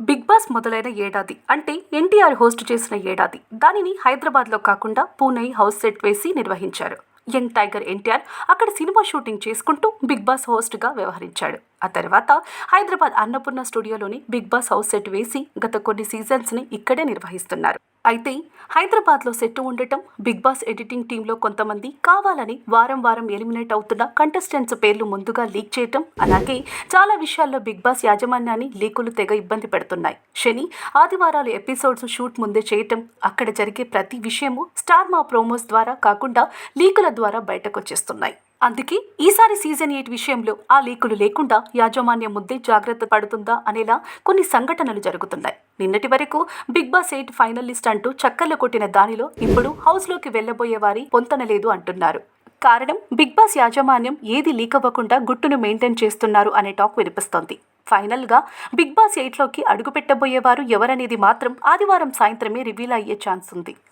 Big boss మొదలైన ఏడాది అంటే ఎన్టీఆర్ హోస్ట్ చేసిన ఏడాది. దానిని హైదరాబాద్లో కాకుండా పూణే హౌస్ సెట్ వేసి నిర్వహించారు. యంగ్ టైగర్ ఎన్టీఆర్ అక్కడ సినిమా షూటింగ్ చేసుకుంటూ బిగ్ బాస్ హోస్ట్గా వ్యవహరించాడు. ఆ తర్వాత హైదరాబాద్ అన్నపూర్ణ స్టూడియోలోని బిగ్ బాస్ హౌస్ సెట్ వేసి గత కొన్ని సీజన్స్ని ఇక్కడే నిర్వహిస్తున్నారు. అయితే హైదరాబాద్లో సెట్ ఉండటం బిగ్ బాస్ ఎడిటింగ్ టీంలో కొంతమంది కావాలని వారం వారం ఎలిమినేట్ అవుతున్న కంటెస్టెంట్స్ పేర్లు ముందుగా లీక్ చేయటం అలాగే చాలా విషయాల్లో బిగ్ బాస్ యాజమాన్యాన్ని లీకులు తెగ ఇబ్బంది పెడుతున్నాయి. శని ఆదివారాలు ఎపిసోడ్స్ షూట్ ముందే చేయటం అక్కడ జరిగే ప్రతి విషయము స్టార్ మా ప్రోమోస్ ద్వారా కాకుండా లీకుల ద్వారా బయటకొచ్చేస్తున్నాయి. అందుకే ఈసారి సీజన్ ఎయిట్ విషయంలో ఆ లీకులు లేకుండా యాజమాన్యం ముద్దే జాగ్రత్త పడుతుందా అనేలా కొన్ని సంఘటనలు జరుగుతున్నాయి. నిన్నటి వరకు బిగ్ బాస్ ఎయిట్ ఫైనలిస్ట్ అంటూ చక్కర్లు కొట్టిన దానిలో ఇప్పుడు హౌస్లోకి వెళ్ళబోయే వారి పొంతనలేదు అంటున్నారు. కారణం బిగ్ బాస్ యాజమాన్యం ఏది లీక్ అవ్వకుండా గుట్టును మెయింటైన్ చేస్తున్నారు అనే టాక్ వినిపిస్తోంది. ఫైనల్గా బిగ్ బాస్ ఎయిట్లోకి అడుగుపెట్టబోయేవారు ఎవరనేది మాత్రం ఆదివారం సాయంత్రమే రివీల్ అయ్యే ఛాన్స్ ఉంది.